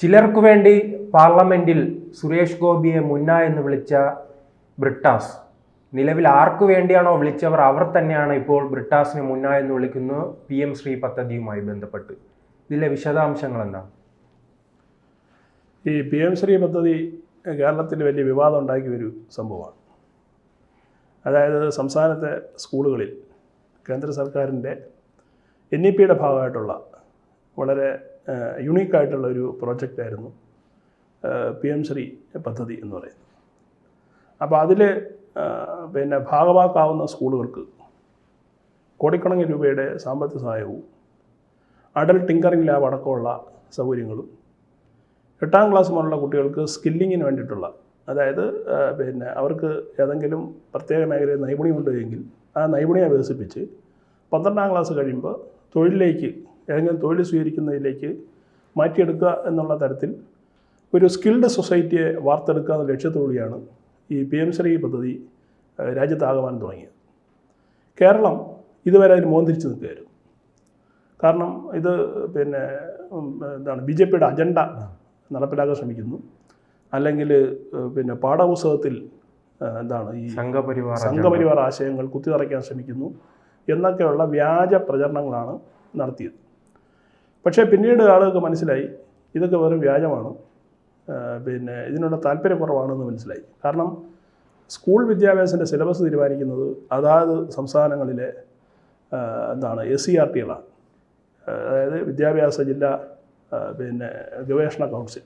ചിലർക്കു വേണ്ടി പാർലമെന്റിൽ സുരേഷ് ഗോപിയെ മുന്ന എന്ന് വിളിച്ച ബ്രിട്ടാസ്. നിലവിൽ ആർക്കു വേണ്ടിയാണോ വിളിച്ചവർ അവർ തന്നെയാണ് ഇപ്പോൾ ബ്രിട്ടാസിനെ മുന്ന എന്ന് വിളിക്കുന്നു. പി എം ശ്രീ പദ്ധതിയുമായി ബന്ധപ്പെട്ട്. ഇതിലെ വിശദാംശങ്ങൾ എന്താ? ഈ പി എം ശ്രീ പദ്ധതി കേരളത്തിൽ വലിയ വിവാദം ഉണ്ടാക്കിയ ഒരു സംഭവമാണ്. അതായത് സംസ്ഥാനത്തെ സ്കൂളുകളിൽ കേന്ദ്ര സർക്കാരിന്റെ എൻ ഇ പിയുടെ ഭാഗമായിട്ടുള്ള വളരെ യുണീക്കായിട്ടുള്ള ഒരു പ്രോജക്റ്റായിരുന്നു പി എം ശ്രീ പദ്ധതി എന്ന് പറയുന്നത്. അപ്പോൾ അതിൽ പിന്നെ ഭാഗമാക്കാവുന്ന സ്കൂളുകൾക്ക് കോടിക്കണക്കിന് രൂപയുടെ സാമ്പത്തിക സഹായവും അഡൽ ടിങ്കറിംഗ് ലാബ് അടക്കമുള്ള സൗകര്യങ്ങളും എട്ടാം ക്ലാസ് മുതലുള്ള കുട്ടികൾക്ക് സ്കില്ലിങ്ങിന് വേണ്ടിയിട്ടുള്ള അതായത് പിന്നെ അവർക്ക് ഏതെങ്കിലും പ്രത്യേക മേഖലയിൽ നൈപുണ്യമുണ്ട് എങ്കിൽ ആ നൈപുണ്യം വികസിപ്പിച്ച് പന്ത്രണ്ടാം ക്ലാസ് കഴിയുമ്പോൾ തൊഴിലിലേക്ക് ഏതെങ്കിലും തൊഴിൽ സ്വീകരിക്കുന്നതിലേക്ക് മാറ്റിയെടുക്കുക എന്നുള്ള തരത്തിൽ ഒരു സ്കിൽഡ് സൊസൈറ്റിയെ വാർത്തെടുക്കുക എന്ന ലക്ഷ്യത്തോടെയാണ് ഈ പി എം ശ്രീ പദ്ധതി രാജ്യത്താകുവാൻ രാജ്യത്താകമാനം തുടങ്ങിയത്. കേരളം ഇതുവരെ അതിന് മോന്തിരിച്ച് നിൽക്കുകയായിരുന്നു. കാരണം ഇത് പിന്നെ എന്താണ് ബി ജെ പിയുടെ അജണ്ട നടപ്പിലാക്കാൻ ശ്രമിക്കുന്നു. അല്ലെങ്കിൽ പിന്നെ പാഠപുസ്തകത്തിൽ എന്താണ് ഈ സംഘപരിവാർ സംഘപരിവാർ ആശയങ്ങൾ കുത്തിനിറയ്ക്കാൻ ശ്രമിക്കുന്നു. എന്നൊക്കെയുള്ള വ്യാജ പ്രചരണങ്ങളാണ് നടത്തിയത്. പക്ഷേ പിന്നീട് ആളുകൾക്ക് മനസ്സിലായി ഇതൊക്കെ വെറും വ്യാജമാണ്. പിന്നെ ഇതിനുള്ള താല്പര്യക്കുറവാണെന്ന് മനസ്സിലായി. കാരണം സ്കൂൾ വിദ്യാഭ്യാസത്തിന്റെ സിലബസ് തീരുമാനിക്കുന്നത് അതാത് സംസ്ഥാനങ്ങളിലെ എന്താണ് എസ് സി ആർ ടികളാണ് അതായത് വിദ്യാഭ്യാസ ജില്ലാ പിന്നെ ഗവേഷണ കൗൺസിൽ.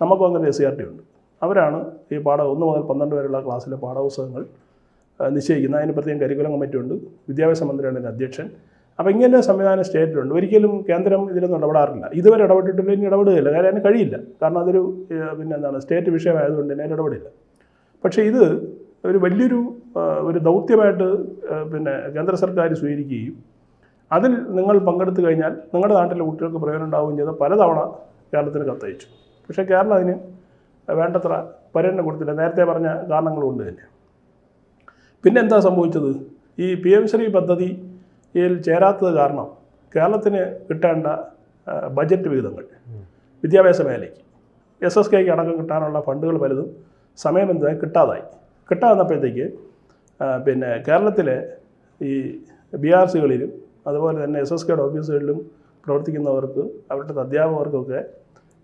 നമുക്കും അങ്ങനെ എസ് സി ആർ ടി ഉണ്ട്. അവരാണ് ഈ പാഠ ഒന്ന് മുതൽ പന്ത്രണ്ട് വരെയുള്ള ക്ലാസ്സിലെ പാഠപുസ്തകങ്ങൾ നിശ്ചയിക്കുന്നത്. അതിന് പ്രത്യേകം കരിക്കുലം കമ്മിറ്റി ഉണ്ട്. വിദ്യാഭ്യാസ മന്ത്രിയാണ് അതിന്റെ അധ്യക്ഷൻ. അപ്പോൾ ഇങ്ങനെ സംവിധാനം സ്റ്റേറ്റിലുണ്ട്. ഒരിക്കലും കേന്ദ്രം ഇതിലൊന്നും ഇടപെടാറില്ല. ഇതുവരെ ഇടപെട്ടിട്ടില്ല ഇനി ഇടപെടുകയില്ല. കാര്യം അതിന് കഴിയില്ല. കാരണം അതൊരു പിന്നെ എന്താണ് സ്റ്റേറ്റ് വിഷയമായതുകൊണ്ട് തന്നെ ഇടപെടില്ല പക്ഷേ ഇത് ഒരു വലിയൊരു ഒരു ദൗത്യമായിട്ട് പിന്നെ കേന്ദ്ര സർക്കാർ സ്വീകരിക്കുകയും അതിൽ നിങ്ങൾ പങ്കെടുത്തു കഴിഞ്ഞാൽ നിങ്ങളുടെ നാട്ടിലെ കുട്ടികൾക്ക് പ്രയോജനം ഉണ്ടാവുകയും ചെയ്ത പലതവണ കേരളത്തിന് കത്തയച്ചു. പക്ഷേ കേരളം അതിന് വേണ്ടത്ര പരിഗണന കൊടുത്തില്ല. നേരത്തെ പറഞ്ഞ കാരണങ്ങൾ കൊണ്ട് തന്നെ. പിന്നെ എന്താ സംഭവിച്ചത്? ഈ പി എം ശ്രീ പദ്ധതിയിൽ ചേരാത്തത് കാരണം കേരളത്തിന് കിട്ടേണ്ട ബജറ്റ് വിഹിതങ്ങൾ വിദ്യാഭ്യാസ മേഖലയ്ക്ക്. എസ് എസ് കെക്ക് അടക്കം കിട്ടാനുള്ള ഫണ്ടുകൾ പലതും സമയബന്ധിതമായി കിട്ടാതായി. കിട്ടാതെന്നപ്പോഴത്തേക്ക് പിന്നെ കേരളത്തിലെ ഈ ബി ആർ സികളിലും അതുപോലെ തന്നെ എസ് എസ് കെയുടെ ഓഫീസുകളിലും പ്രവർത്തിക്കുന്നവർക്ക് അവരുടെ അധ്യാപകർക്കൊക്കെ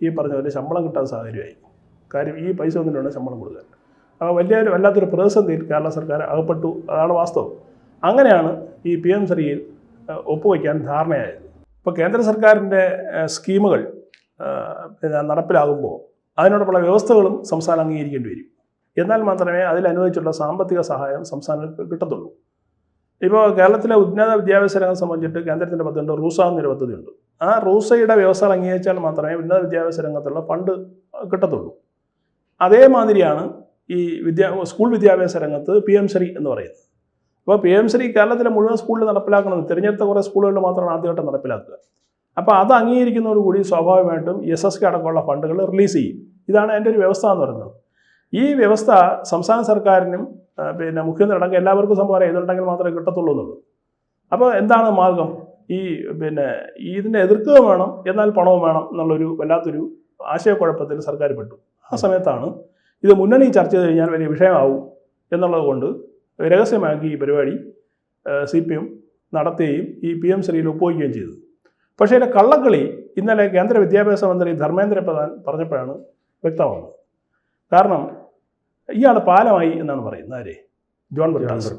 ഈ പറഞ്ഞ പോലെ ശമ്പളം കിട്ടാൻ സാഹചര്യമായി. കാര്യം ഈ പൈസ ഒന്നിനാണ് ശമ്പളം കൊടുക്കാൻ അപ്പോൾ വലിയൊരു വല്ലാത്തൊരു പ്രതിസന്ധിയിൽ കേരള സർക്കാർ അകപ്പെട്ടു. അതാണ് വാസ്തവം. അങ്ങനെയാണ് ഈ പി എം ശ്രീയിൽ ഒപ്പുവയ്ക്കാൻ ധാരണയായത്. ഇപ്പോൾ കേന്ദ്ര സർക്കാരിന്റെ സ്കീമുകൾ നടപ്പിലാകുമ്പോൾ അതിനോടൊപ്പമുള്ള വ്യവസ്ഥകളും സംസ്ഥാനം അംഗീകരിക്കേണ്ടി വരും. എന്നാൽ മാത്രമേ അതിലനുവദിച്ചുള്ള സാമ്പത്തിക സഹായം സംസ്ഥാനങ്ങൾക്ക് കിട്ടത്തുള്ളൂ. ഇപ്പോൾ കേരളത്തിലെ ഉന്നത വിദ്യാഭ്യാസ രംഗം സംബന്ധിച്ചിട്ട് കേന്ദ്രത്തിന്റെ പദ്ധതിയുണ്ട് റൂസ എന്നൊരു പദ്ധതിയുണ്ട്. ആ റൂസയുടെ വ്യവസ്ഥകൾ അംഗീകരിച്ചാൽ മാത്രമേ ഉന്നത വിദ്യാഭ്യാസ രംഗത്തുള്ള ഫണ്ട് കിട്ടത്തുള്ളൂ. അതേമാതിരിയാണ് ഈ വിദ്യാ സ്കൂൾ വിദ്യാഭ്യാസ രംഗത്ത് പി എം ശ്രീ എന്ന് പറയുന്നത്. അപ്പോൾ പി എം ശ്രീ കേരളത്തിലെ മുഴുവൻ സ്കൂളിൽ നടപ്പിലാക്കുന്നത് തിരഞ്ഞെടുത്ത കുറേ സ്കൂളുകളിൽ മാത്രമാണ് ആദ്യമായിട്ട് നടപ്പിലാക്കുക. അപ്പോൾ അത് അംഗീകരിക്കുന്നതോടുകൂടി സ്വാഭാവികമായിട്ടും എസ് എസ് കെ അടക്കമുള്ള ഫണ്ടുകൾ റിലീസ് ചെയ്യും. ഇതാണ് എന്റെ ഒരു വ്യവസ്ഥ എന്ന് പറയുന്നത്. ഈ വ്യവസ്ഥ സംസ്ഥാന സർക്കാരിനും പിന്നെ മുഖ്യമന്ത്രി അടക്കം എല്ലാവർക്കും സംഭവം ചെയ്തിട്ടുണ്ടെങ്കിൽ മാത്രമേ കിട്ടത്തുള്ളൂ എന്നുള്ളൂ അപ്പോൾ എന്താണ് മാർഗം? ഈ പിന്നെ ഇതിനെ എതിർക്കുക വേണം എന്നാൽ പണവും വേണം എന്നുള്ളൊരു വല്ലാത്തൊരു ആശയക്കുഴപ്പത്തിൽ സർക്കാർ പെട്ടു. ആ സമയത്താണ് ഇത് മുന്നണി ചർച്ച ചെയ്ത് കഴിഞ്ഞാൽ വലിയ വിഷയമാവും എന്നുള്ളത് കൊണ്ട് രഹസ്യമാക്കി ഈ പരിപാടി സി പി എം നടത്തുകയും ഈ പി എം ശ്രീയിൽ ഒപ്പുവയ്ക്കുകയും ചെയ്തു. പക്ഷേ ഇതിന്റെ കള്ളക്കളി ഇന്നലെ കേന്ദ്ര വിദ്യാഭ്യാസ മന്ത്രി ധർമ്മേന്ദ്ര പ്രധാൻ പറഞ്ഞപ്പോഴാണ് വ്യക്തമാകുന്നത് കാരണം ഇയാൾ പാലമായി എന്നാണ് പറയുന്നത്. ആരെ? John Brittas.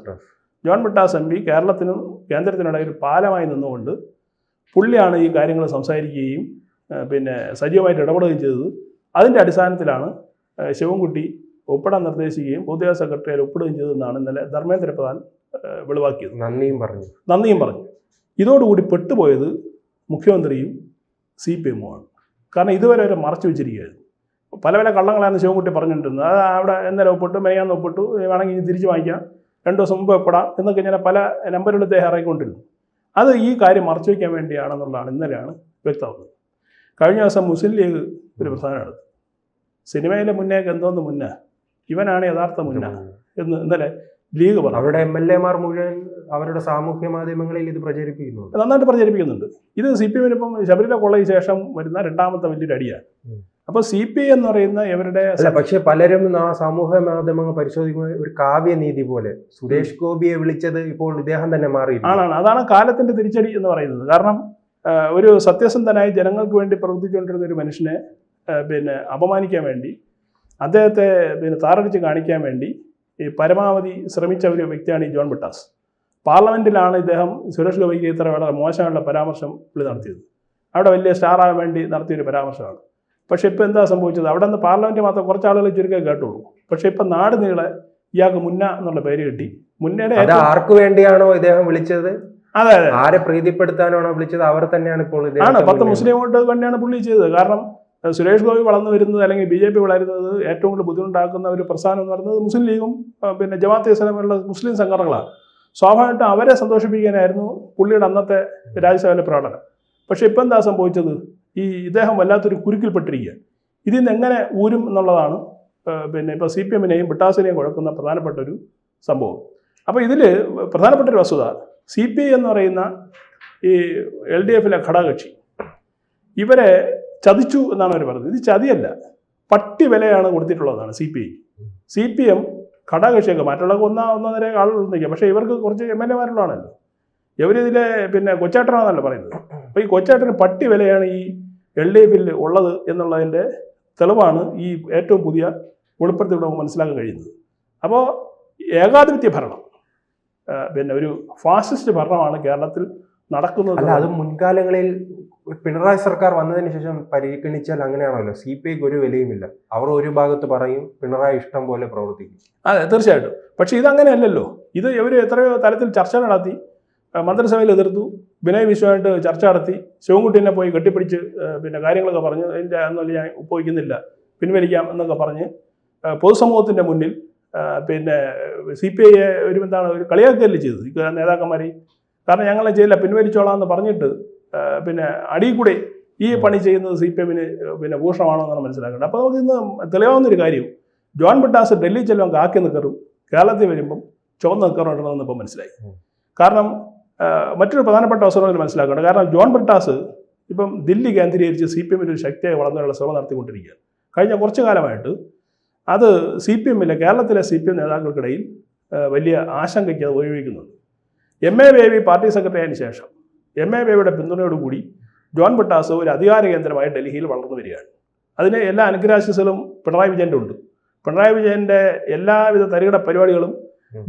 John Brittas M P കേരളത്തിനും കേന്ദ്രത്തിനിടയിൽ പാലമായി നിന്നുകൊണ്ട് പുള്ളിയാണ് ഈ കാര്യങ്ങൾ സംസാരിക്കുകയും പിന്നെ സജീവമായിട്ട് ഇടപെടുകയും ചെയ്തത്. അതിന്റെ അടിസ്ഥാനത്തിലാണ് ശിവൻകുട്ടി ഒപ്പിടാൻ നിർദ്ദേശിക്കുകയും പൊതുവിദ്യാഭ്യാസ സെക്രട്ടറിയിൽ ഒപ്പിടുകയും ചെയ്തതെന്നാണ് ഇന്നലെ ധർമ്മേന്ദ്ര പ്രധാൻ വെളിവാക്കിയത്. നന്ദിയും പറഞ്ഞു. നന്ദിയും പറഞ്ഞു. ഇതോടുകൂടി പെട്ടുപോയത് മുഖ്യമന്ത്രിയും സി പി എമ്മുമാണ്. കാരണം ഇതുവരെ അവരെ മറച്ചു വെച്ചിരിക്കുകയായിരുന്നു. പല പല കള്ളങ്ങളാണ് ശിവൻകുട്ടി പറഞ്ഞിട്ടുണ്ട്. അത് അവിടെ ഇന്നലെ ഒപ്പിട്ടു മെയ്യാന്ന് ഒപ്പിട്ടു വേണമെങ്കിൽ ഇനി തിരിച്ച് വാങ്ങിക്കാം രണ്ട് ദിവസം മുമ്പ് എപ്പെടാം എന്നൊക്കെ ഇങ്ങനെ പല നമ്പറുകൾ ഇദ്ദേഹം ഇറങ്ങിക്കൊണ്ടിരുന്നു. അത് ഈ കാര്യം മറച്ചു വയ്ക്കാൻ വേണ്ടിയാണെന്നുള്ളതാണ് ഇന്നലെയാണ് വ്യക്തമാകുന്നത്. കഴിഞ്ഞ ദിവസം മുസ്ലിം ലീഗ് ഒരു പ്രധാനമാണ് സിനിമയിലെ മുന്നേക്ക് എന്തോന്ന് മുന്നേ? ഇവനാണ് യഥാർത്ഥ മുന്ന എന്ന് ഇന്നലെ ലീഗ് പറഞ്ഞു. അവരുടെ എം എൽ എമാർ മുഴുവൻ അവരുടെ സാമൂഹ്യ മാധ്യമങ്ങളിൽ ഇത് പ്രചരിപ്പിക്കുന്നു നന്നായിട്ട് പ്രചരിപ്പിക്കുന്നുണ്ട്. ഇത് സി പി എമ്മിനിപ്പം ശബരിമല കൊള്ളയ്ക്ക് ശേഷം വരുന്ന രണ്ടാമത്തെ വലിയൊരു അടിയാണ്. അപ്പൊ സി പി ഐ എന്ന് പറയുന്ന ഇവരുടെ പക്ഷെ പലരും ആ സാമൂഹ്യ മാധ്യമങ്ങൾ പരിശോധിക്കുമ്പോൾ ഒരു കാവ്യനീതി പോലെ സുരേഷ് ഗോപിയെ വിളിച്ചത് ഇപ്പോൾ ഇദ്ദേഹം തന്നെ മാറി ആണാണ്. അതാണ് കാലത്തിന്റെ തിരിച്ചടി എന്ന് പറയുന്നത്. കാരണം ഒരു സത്യസന്ധനായി ജനങ്ങൾക്ക് വേണ്ടി പ്രവർത്തിച്ചുകൊണ്ടിരുന്ന ഒരു മനുഷ്യനെ പിന്നെ അപമാനിക്കാൻ വേണ്ടി അദ്ദേഹത്തെ പിന്നെ താറടിച്ച് കാണിക്കാൻ വേണ്ടി ഈ പരമാവധി ശ്രമിച്ച ഒരു വ്യക്തിയാണ് ഈ ജോൺ ബിട്ടാസ്. പാർലമെന്റിലാണ് ഇദ്ദേഹം സുരേഷ് ഗോപിക്ക് ഇത്ര വളരെ മോശമുള്ള പരാമർശം പുള്ളി നടത്തിയത്. അവിടെ വലിയ സ്റ്റാറാകാൻ വേണ്ടി നടത്തിയൊരു പരാമർശമാണ്. പക്ഷേ ഇപ്പോൾ എന്താ സംഭവിച്ചത്? അവിടെ നിന്ന് പാർലമെന്റ് മാത്രം കുറച്ച് ആളുകൾ ചുരുക്കം കേട്ടുള്ളൂ പക്ഷേ ഇപ്പം നാട് നീളെ ഇയാൾക്ക് മുന്ന എന്നുള്ള പേര് കിട്ടി. മുന്നേടെ ആർക്ക് വേണ്ടിയാണോ ഇദ്ദേഹം വിളിച്ചത്? അതെ അതെ. ആരെ പ്രീതിപ്പെടുത്താനാണോ വിളിച്ചത്? അവർ തന്നെയാണ് ഇപ്പോൾ ആണ്. പത്ത്. മുസ്ലിം വോട്ട് തന്നെയാണ് പുള്ളി ചെയ്തത്. കാരണം സുരേഷ് ഗോപി വളർന്നു വരുന്നത് അല്ലെങ്കിൽ ബി ജെ പി വളരുന്നത് ഏറ്റവും കൂടുതൽ ബുദ്ധിമുട്ടാക്കുന്ന ഒരു പ്രസ്ഥാനം എന്ന് പറയുന്നത് മുസ്ലിം ലീഗും പിന്നെ ജമാഅത്തെ ഇസ്ലാമുള്ള മുസ്ലിം സംഘടനകളാണ്. സ്വാഭാവികമായിട്ടും അവരെ സന്തോഷിപ്പിക്കാനായിരുന്നു പുള്ളിയുടെ അന്നത്തെ രാജ്യസഭയിലെ പ്രകടനം. പക്ഷേ ഇപ്പം എന്താ സംഭവിച്ചത്? ഈ ഇദ്ദേഹം വല്ലാത്തൊരു കുരുക്കിൽപ്പെട്ടിരിക്കുക ഇതിൽ നിന്ന് എങ്ങനെ ഊരും എന്നുള്ളതാണ് പിന്നെ ഇപ്പോൾ സി പി എമ്മിനെയും ബിട്ടാസിനെയും കുഴക്കുന്ന പ്രധാനപ്പെട്ട ഒരു സംഭവം. അപ്പോൾ ഇതിൽ പ്രധാനപ്പെട്ട ഒരു വസ്തുത സി പി ഐ എന്ന് പറയുന്ന ഈ എൽ ഡി എഫിലെ ഘടകകക്ഷി ഇവരെ ചതിച്ചു എന്നാണ് അവർ പറഞ്ഞത്. ഇത് ചതിയല്ല. പട്ടി വിലയാണ് കൊടുത്തിട്ടുള്ളതാണ് C P I. C P M ഘടകകക്ഷിയൊക്കെ മറ്റുള്ള ഒന്നാ ഒന്നര ആളുകൾ നിൽക്കുക പക്ഷേ ഇവർക്ക് കുറച്ച് എം എൽ എമാരുള്ളതാണല്ലോ. ഇവരിതിലെ പിന്നെ കൊച്ചാട്ടനാണെന്നല്ലോ പറയുന്നത്. അപ്പോൾ ഈ കൊച്ചാട്ടന് പട്ടി വിലയാണ് ഈ എൽ ഡി എഫിൽ ഉള്ളത് എന്നുള്ളതിന്റെ തെളിവാണ് ഈ ഏറ്റവും പുതിയ വെളിപ്പെടുത്തിലൂടെ മനസ്സിലാക്കാൻ കഴിയുന്നത്. അപ്പോൾ ഏകാധിപത്യ ഭരണം പിന്നെ ഒരു ഫാസിസ്റ്റ് ഭരണമാണ് കേരളത്തിൽ നടക്കുന്നത്. അല്ല അത് മുൻകാലങ്ങളിൽ പിണറായി സർക്കാർ വന്നതിന് ശേഷം പരിഗണിച്ചാൽ അങ്ങനെയാണല്ലോ. സി പി ഐക്ക് ഒരു വിലയുമില്ല. അവർ ഒരു ഭാഗത്ത് പറയും പിണറായി ഇഷ്ടം പോലെ പ്രവർത്തിക്കും. അതെ തീർച്ചയായിട്ടും. പക്ഷേ ഇതങ്ങനെയല്ലല്ലോ. ഇത് ഇവർ എത്രയോ തലത്തിൽ ചർച്ച നടത്തി മന്ത്രിസഭയിൽ എതിർത്തു വിനയ് വിശ്വമായിട്ട് ചർച്ച നടത്തി ശിവൻകുട്ടീനെ പോയി കെട്ടിപ്പിടിച്ച് പിന്നെ കാര്യങ്ങളൊക്കെ പറഞ്ഞു. അതിന്റെ അന്നല്ല ഞാൻ ഉപയോഗിക്കുന്നില്ല. പിൻവലിക്കാം എന്നൊക്കെ പറഞ്ഞ് പൊതുസമൂഹത്തിന്റെ മുന്നിൽ പിന്നെ സി പി ഐയെ ഒരു എന്താണ് ഒരു കളിയാക്കുകയല്ലേ ചെയ്തത്? നേതാക്കന്മാരെ. കാരണം ഞങ്ങളെ ചെയ്യില്ല പിൻവലിച്ചോളാം എന്ന് പറഞ്ഞിട്ട് പിന്നെ അടിയിൽ കൂടെ ഈ പണി ചെയ്യുന്നത് സി പി എമ്മിന് പിന്നെ ഭൂഷണമാണോ എന്നാണ് മനസ്സിലാക്കേണ്ടത്. അപ്പോൾ നമുക്ക് ഇന്ന് തെളിയാവുന്ന ഒരു കാര്യം ജോൺ ബിട്ടാസ് ഡൽഹി ചെല്ലുമ്പോൾ കാക്കി നിൽക്കറും കേരളത്തിൽ വരുമ്പം ചുവന്ന് നിൽക്കാറുണ്ടെന്ന് ഇപ്പം മനസ്സിലായി. കാരണം മറ്റൊരു പ്രധാനപ്പെട്ട അവസരം മനസ്സിലാക്കേണ്ടത്. കാരണം ജോൺ ബിട്ടാസ് ഇപ്പം ദില്ലി കേന്ദ്രീകരിച്ച് സി പി എമ്മിൽ ഒരു ശക്തിയായി വളർന്നുള്ള ശ്രമം നടത്തിക്കൊണ്ടിരിക്കുകയാണ്. കഴിഞ്ഞ കുറച്ചു കാലമായിട്ട് അത് സി പി എമ്മിലെ കേരളത്തിലെ സി പി എം നേതാക്കൾക്കിടയിൽ വലിയ ആശങ്കയ്ക്ക് അത് ഉപയോഗിക്കുന്നുണ്ട്. M A Baby party secretary ആയതിനു ശേഷം എം എ ബേബിയുടെ പിന്തുണയോടുകൂടി ജോൺ ബട്ടാസ് ഒരു അധികാര കേന്ദ്രമായി ഡൽഹിയിൽ വളർന്നു വരികയാണ്. അതിന് എല്ലാ അനുഗ്രാശിസുകളും പിണറായി വിജയന്റെ ഉണ്ട്. പിണറായി വിജയന്റെ എല്ലാവിധ തരികിട പരിപാടികളും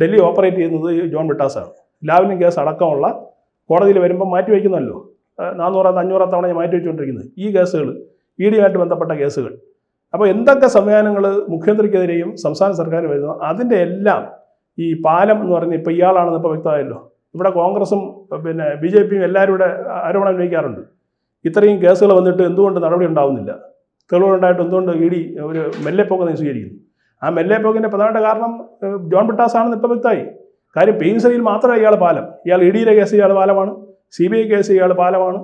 ഡൽഹി ഓപ്പറേറ്റ് ചെയ്യുന്നത് ജോൺ ബിട്ടാസാണ്. ലാവ്ലിൻ കേസ് അടക്കമുള്ള കോടതിയിൽ വരുമ്പോൾ മാറ്റി വയ്ക്കുന്നല്ലോ. നാനൂറാം അഞ്ഞൂറാം തവണ ഞാൻ മാറ്റി വെച്ചുകൊണ്ടിരിക്കുന്നത്. ഈ കേസുകൾ ഇ ഡിയുമായിട്ട് ബന്ധപ്പെട്ട കേസുകൾ. അപ്പോൾ എന്തൊക്കെ സംവിധാനങ്ങൾ മുഖ്യമന്ത്രിക്കെതിരെയും സംസ്ഥാന സർക്കാർ വരുന്നു അതിന്റെ എല്ലാം ഈ പാലം എന്ന് പറയുന്നത് ഇപ്പോൾ ഇയാളാണെന്ന് ഇപ്പോൾ വ്യക്തമായല്ലോ. ഇവിടെ കോൺഗ്രസും പിന്നെ ബി ജെ പിയും എല്ലാവരും ഇവിടെ ആരോപണം ഉന്നയിക്കാറുണ്ട്. ഇത്രയും കേസുകൾ വന്നിട്ട് എന്തുകൊണ്ട് നടപടി ഉണ്ടാവുന്നില്ല? തെളിവുണ്ടായിട്ട് എന്തുകൊണ്ട് ഇ ഡി ഒരു മെല്ലെപ്പോക്ക് സ്വീകരിക്കുന്നു? ആ മെല്ലെപ്പോക്കിന്റെ പ്രധാനപ്പെട്ട കാരണം ജോൺ ബിട്ടാസ് ഇപ്പോൾ വ്യക്തമായി. കാര്യം പെയിൻസറിയിൽ മാത്രമേ ഇയാൾ പാലം. ഇയാൾ ഇ ഡിയിലെ കേസ് ഇയാൾ പാലമാണ് സി ബി ഐ കേസ് ഇയാൾ പാലമാണ്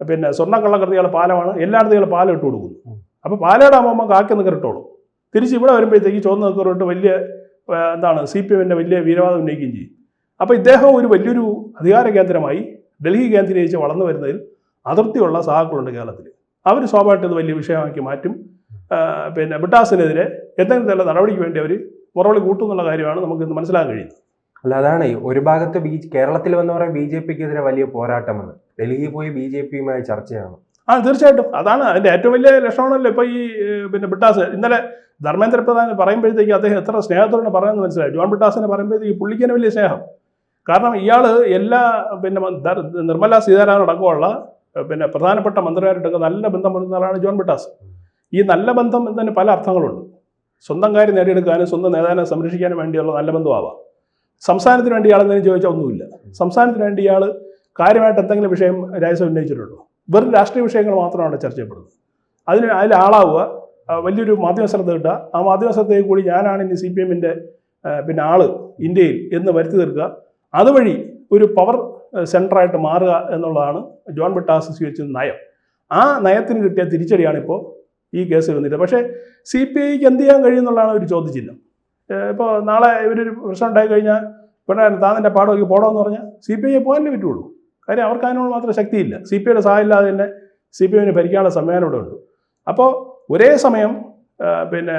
പിന്നെ സ്വർണക്കള്ളക്കടത്ത് ഇയാൾ പാലമാണ് എല്ലായിടത്തും ഇയാൾ പാലം ഇട്ട് കൊടുക്കുന്നു. അപ്പോൾ പാലയിടാകുമ്പോൾ കാക്കി നിക്കറിട്ടോളും തിരിച്ച് ഇവിടെ വരുമ്പോഴത്തേക്ക് ചുവന്ന നിൽക്കുന്നവരോട്ട് വലിയ എന്താണ് സി പി എമ്മിന്റെ വലിയ വീരവാദം ഉന്നയിക്കുകയും ചെയ്യും. അപ്പോൾ ഇദ്ദേഹം ഒരു വലിയൊരു അധികാര കേന്ദ്രമായി ഡൽഹി കേന്ദ്രീകരിച്ച് വളർന്നു വരുന്നതിൽ അതിർത്തിയുള്ള സഹാക്കളുണ്ട് കേരളത്തിൽ. അവർ സ്വാഭാവികമായിട്ടും ഇത് വലിയ വിഷയമാക്കി മാറ്റും. പിന്നെ ബിട്ടാസിനെതിരെ എന്തെങ്കിലും തന്നെ നടപടിക്ക് വേണ്ടി അവർ മുറവിളി കൂട്ടുന്നുള്ള കാര്യമാണ് നമുക്ക് ഇന്ന് മനസ്സിലാക്കാൻ കഴിയുന്നത്. അല്ല അതാണ് ഒരു ഭാഗത്ത് ബി കേരളത്തിൽ വന്ന് പറയാൻ ബി ജെ പിക്കെതിരെ വലിയ പോരാട്ടമെന്ന് ഡൽഹിയിൽ പോയി ബി ജെ പിയുമായി ചർച്ചയാണ്. ആ തീർച്ചയായിട്ടും. അതാണ് അതിന്റെ ഏറ്റവും വലിയ ലക്ഷണമാണല്ലോ ഇപ്പോൾ ഈ പിന്നെ ബിട്ടാസ് ഇന്നലെ ധർമ്മേന്ദ്ര പ്രധാൻ പറയുമ്പോഴത്തേക്ക് അദ്ദേഹം എത്ര സ്നേഹത്തോടെ പറയുന്നത് മനസ്സിലായി. ജോൺ ബിട്ടാസിനെ പറയുമ്പോഴത്തേക്ക് പുള്ളിക്കനെ വലിയ സ്നേഹം. കാരണം ഇയാൾ എല്ലാ പിന്നെ നിർമ്മല സീതാരാമൻ അടക്കമുള്ള പിന്നെ പ്രധാനപ്പെട്ട മന്ത്രിമാരായിട്ടൊക്കെ നല്ല ബന്ധം പുലർത്തുന്ന ആളാണ് ജോൺ ബിട്ടാസ് ഈ നല്ല ബന്ധം എന്നതിന് പല അർത്ഥങ്ങളുണ്ട്. സ്വന്തം കാര്യം നേടിയെടുക്കാനും സ്വന്തം നേതാവിനെ സംരക്ഷിക്കാനും വേണ്ടിയുള്ള നല്ല ബന്ധമാവാം. സംസ്ഥാനത്തിന് വേണ്ടി ഇയാൾ എന്തെങ്കിലും ചോദിച്ചാൽ ഒന്നുമില്ല. സംസ്ഥാനത്തിന് വേണ്ടി ഇയാൾ കാര്യമായിട്ട് എന്തെങ്കിലും വിഷയം രാജ്യസഭ ഉന്നയിച്ചിട്ടുണ്ടോ? വെറും രാഷ്ട്രീയ വിഷയങ്ങൾ മാത്രമാണ് ചർച്ച ചെയ്യപ്പെടുന്നത്. അതിന് അതിൽ ആളാവുക വലിയൊരു മാധ്യമ ശ്രദ്ധ കിട്ടുക. ആ മാധ്യമ ശ്രദ്ധയിൽ കൂടി ഞാനാണ് ഇനി സി പി എമ്മിന്റെ പിന്നെ ആൾ ഇന്ത്യയിൽ എന്ന് വരുത്തി തീർക്കുക. അതുവഴി ഒരു പവർ സെന്ററായിട്ട് മാറുക എന്നുള്ളതാണ് ജോൺ ബിട്ടാസ് സ്വീകരിച്ച നയം. ആ നയത്തിന് കിട്ടിയ തിരിച്ചടിയാണ് ഇപ്പോൾ ഈ കേസ് വന്നിട്ട് പക്ഷേ സി പി ഐക്ക് എന്ത് ചെയ്യാൻ കഴിയുമെന്നുള്ളതാണ് ഒരു ചോദ്യചിഹ്നം. ഇപ്പോൾ നാളെ ഇവരൊരു പ്രശ്നം ഉണ്ടായി കഴിഞ്ഞാൽ പിന്നെ താന്നിന്റെ പാടമൊക്കെ പോടാന്ന് പറഞ്ഞാൽ സി പി ഐ പോകാനേ പറ്റുള്ളൂ. കാര്യം അവർക്ക് അതിനോട് മാത്രം ശക്തിയില്ല. സി പി ഐയുടെ സഹായം ഇല്ലാതെ തന്നെ സി പി ഐവിനെ ഭരിക്കാനുള്ള സംവിധാനം ഇവിടെ ഉണ്ട്. അപ്പോൾ ഒരേ സമയം പിന്നെ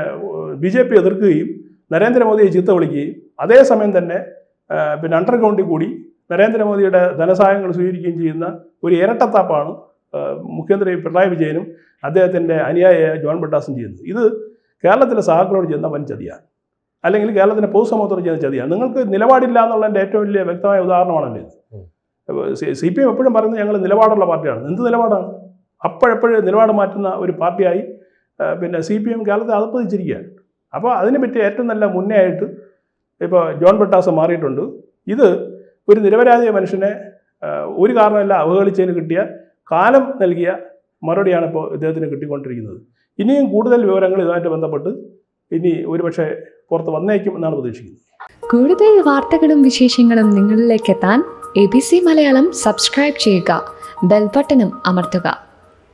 ബി ജെ പി എതിർക്കുകയും നരേന്ദ്രമോദിയെ ചീത്ത വിളിക്കുകയും അതേസമയം തന്നെ പിന്നെ അണ്ടർഗ്രൗണ്ടിൽ കൂടി നരേന്ദ്രമോദിയുടെ ധനസഹായങ്ങൾ സ്വീകരിക്കുകയും ചെയ്യുന്ന ഒരു ഇരട്ടത്താപ്പാണ് മുഖ്യമന്ത്രി പിണറായി വിജയനും അദ്ദേഹത്തിന്റെ അനുയായിയായ ജോൺ ബട്ടാസും ചെയ്യുന്നത്. ഇത് കേരളത്തിലെ സഹാക്കളോട് ചെയ്യുന്ന വൻ ചതിയാണ്. അല്ലെങ്കിൽ കേരളത്തിന്റെ പൊതുസമൂഹത്തോട് ചെയ്യുന്ന ചതിയാണ്. നിങ്ങൾക്ക് നിലപാടില്ല എന്നുള്ളതിന്റെ ഏറ്റവും വലിയ വ്യക്തമായ ഉദാഹരണമാണല്ലോ ഇത്. സി പി എം എപ്പോഴും പറയുന്നത് ഞങ്ങൾ നിലപാടുള്ള പാർട്ടിയാണ്. എന്ത് നിലപാടാണ്? അപ്പോഴെപ്പോഴും നിലപാട് മാറ്റുന്ന ഒരു പാർട്ടിയായി പിന്നെ സി പി എം കേരളത്തെ അതപ്പതിച്ചിരിക്കുകയാണ് അപ്പോൾ അതിനെ പറ്റി ഏറ്റവും നല്ല മുന്നേ ആയിട്ട് ഇപ്പോൾ ജോൺ ബട്ടാസ് മാറിയിട്ടുണ്ട്. ഇത് ഒരു നിരപരാധിയ മനുഷ്യനെ ഒരു കാരണമല്ല അവഹേളിച്ചതിന് കിട്ടിയ കാലം നൽകിയ മറുപടിയാണ് ഇപ്പോൾ ഇദ്ദേഹത്തിന് കിട്ടിക്കൊണ്ടിരിക്കുന്നത്. ഇനിയും കൂടുതൽ വിവരങ്ങൾ ഇതുമായിട്ട് ബന്ധപ്പെട്ട് ഇനി ഒരുപക്ഷെ പുറത്ത് വന്നേക്കും എന്നാണ് പ്രതീക്ഷിക്കുന്നത്. കൂടുതൽ വാർത്തകളും വിശേഷങ്ങളും നിങ്ങളിലേക്ക് എത്താൻ A B C Malayalam subscribe ചെയ്യുക. ബെൽബട്ടനും അമർത്തുക.